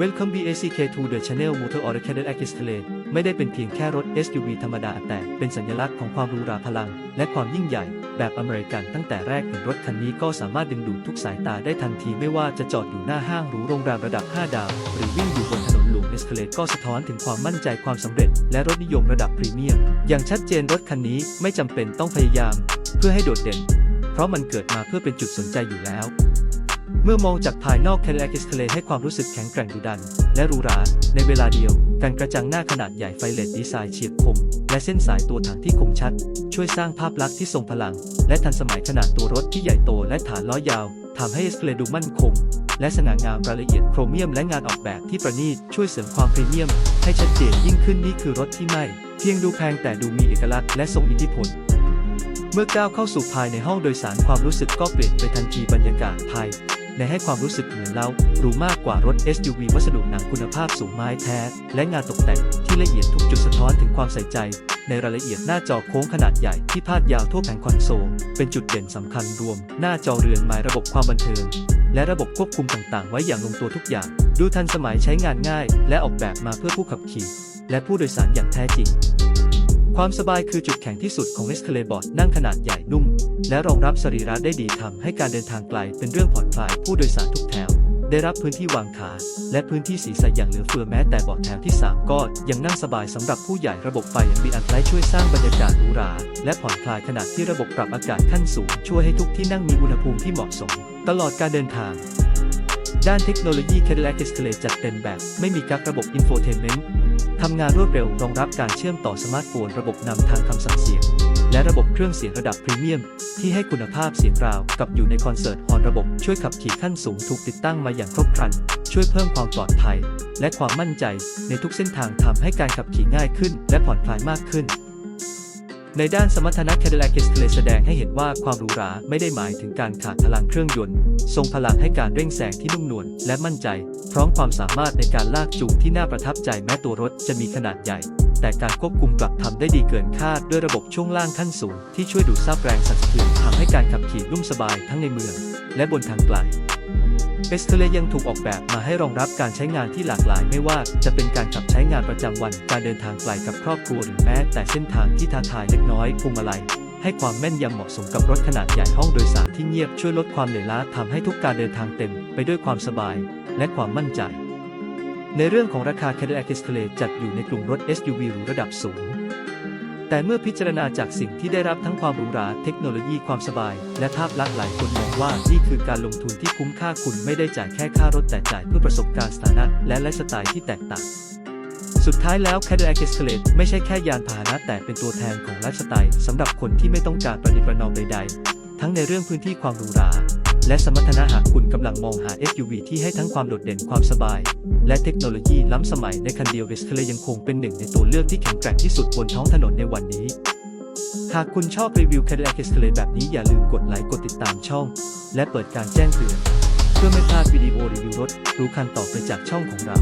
Welcome BACK to the channel Motor o r Cadillac Escalade ไม่ได้เป็นเพียงแค่รถ SUV ธรรมดาแต่เป็นสัญลักษณ์ของความรูราพลัง และความยิ่งใหญ่ แบบอเมริกันตั้งแต่แรกเห็นรถคันนี้ก็สามารถดึงดูดทุกสายตาได้ทันทีไม่ว่าจะจอดอยู่หน้าห้างหรูโรงแรมระดับ 5 ดาว หรือวิ่งอยู่บนถนนหลวง Escalade ก็สะท้อนถึงความมั่นใจความสำเร็จ และรถนิยมระดับพรีเมียม อย่างชัดเจนรถคันนี้ไม่จำเป็นต้องพยายาม เพื่อให้โดดเด่น เพราะมันเกิดมาเพื่อเป็นจุดสนใจอยู่แล้ว เมื่อมองจากภายนอก Cadillac Escalade ให้ความรู้สึกแข็งแกร่งดุดัน และรูหราในเวลาเดียวการกระจังหน้าขนาดใหญ่ไฟเลดดีไซน์เฉียบคม และเส้นสายตัวถังที่คมชัด ช่วยสร้างภาพลักษณ์ที่ทรงพลัง และทันสมัยขนาดตัวรถที่ใหญ่โตและฐานล้อยาวทำให้ Escalade ดูมั่นคง และสง่างามรายละเอียดโครเมียมและงานออกแบบที่ประณีตช่วยเสริมความพรีเมียม ให้ชัดเจนยิ่งขึ้นนี่คือรถที่ไม่เพียงดูแพงแต่ดูมีเอกลักษณ์และทรงอิทธิพลเมื่อก้าวเข้าสู่ภายในห้องโดยสารความรู้สึกก็เปลี่ยนไปทันทีบรรยากาศภาย ในให้ความรู้สึกเหมือนเล่าหรูมากกว่ารถ SUV วัสดุหนังคุณภาพสูงไม้แท้ และงานตกแต่งที่ละเอียดทุกจุดสะท้อนถึงความใส่ใจ ในรายละเอียดหน้าจอโค้งขนาดใหญ่ที่พาดยาวทั่วแผงคอนโซล เป็นจุดเด่นสำคัญรวม หน้าจอเรือนหมายระบบความบันเทิง และระบบควบคุมต่างๆ ไว้อย่างลงตัวทุกอย่าง ดูทันสมัยใช้งานง่าย และออกแบบมาเพื่อผู้ขับขี่ และผู้โดยสารอย่างแท้จริง ความสบายคือจุดแข็งที่สุดของ Escalade Board นั่งขนาดใหญ่นุ่ม และรองรับสรีระได้ดีทำให้การเดินทางไกลเป็นเรื่องผ่อนคลายผู้โดยสารทุกแถว ได้รับพื้นที่วางขา และพื้นที่สีใสอย่างเหลือเฟือแม้แต่เบาะแถวที่ 3 ก็ยังนั่งสบายสำหรับผู้ใหญ่ระบบไฟอย่างมีอันไลช่วยสร้างบรรยากาศหรูหราและผ่อนคลายขณะที่ระบบปรับอากาศขั้นสูง ช่วยให้ทุกที่นั่งมีอุณหภูมิที่เหมาะสม ตลอดการเดินทางด้านเทคโนโลยี Cadillac Escalade จัดเต็มแบบ ไม่มีกักระบบ Infotainment ทำงานรวดเร็วรองรับการเชื่อมต่อสมาร์ทโฟนระบบนำทางคำสั่งเสียง และระบบเครื่องเสียงระดับพรีเมียม ที่ให้คุณภาพเสียงราวกับอยู่ในคอนเสิร์ตฮอลระบบช่วยขับขี่ขั้นสูงถูกติดตั้งมาอย่างครบครัน ช่วยเพิ่มความปลอดภัย และความมั่นใจในทุกเส้นทางทำให้การขับขี่ง่ายขึ้น และผ่อนคลายมากขึ้น ในด้านสมรรถนะ Cadillac Escalade แสดงให้เห็นว่าความหรูหราไม่ได้หมายถึงการขาดพลังเครื่องยนต์ ทรงพลังให้การเร่งแซงที่นุ่มนวลและมั่นใจ พร้อมความสามารถในการลากจูงที่น่าประทับใจแม้ตัวรถจะมีขนาดใหญ่ แต่การควบคุมกลับทำได้ดีเกินคาดด้วยระบบช่วงล่างขั้นสูงที่ช่วยดูดซับแรงสั่นสะเทือนทำให้การขับขี่นุ่มสบายทั้งในเมือง และบนทางไกล เอสเ a เลยังถูกออกแบบมาให้รองรับการใช้งานที่หลากหลายไม่ว่าจะเป็นการขับใช้งานประจำวัน การเดินทางไกลกับครอบครัวหรือแม้แต่เส้นทางที่ท้าทายเล็กน้อยพวงมาลัยให้ความแม่นยำเหมาะสมกับรถขนาดใหญ่ห้องโดยสารที่เงียบช่วยลดความเหนื่อยล้าทำให้ทุกการเดินทางเต็มไปด้วยความสบายและความมั่นใจ ในเรื่องของราคา Cadillac Escalade จัดอยู่ในกลุ่มรถ SUV หรูระดับสูง แต่เมื่อพิจารณาจากสิ่งที่ได้รับทั้งความหรูหราเทคโนโลยีความสบาย และภาพลักษณ์หลายคนมองว่านี่คือการลงทุนที่คุ้มค่าคุณไม่ได้จ่ายแค่ค่ารถแต่จ่ายเพื่อประสบการณ์สถานะและไลฟ์สไตล์ที่แตกต่างสุดท้ายแล้ว Cadillac Escalade ไม่ใช่แค่ยานพาหนะแต่เป็นตัวแทนของไลฟ์สไตล์สำหรับคนที่ไม่ต้องการประนิประนอมใดๆ ทั้งในเรื่องพื้นที่ความหรูหรา และสมรรถนะหากคุณกำลังมองหา SUV ที่ให้ทั้งความโดดเด่นความสบาย และเทคโนโลยีล้ำสมัยในคันเดียวเวสเคลยังคงเป็นหนึ่งในตัวเลือกที่แข็งแกร่งที่สุดบนท้องถนนในวันนี้ หากคุณชอบรีวิว Cadillac Escalade แบบนี้อย่าลืมกดไลค์กดติดตามช่อง และเปิดการแจ้งเตือน เพื่อไม่พลาดวิดีโอรีวิวรถรู้คันต่อไปจากช่องของเรา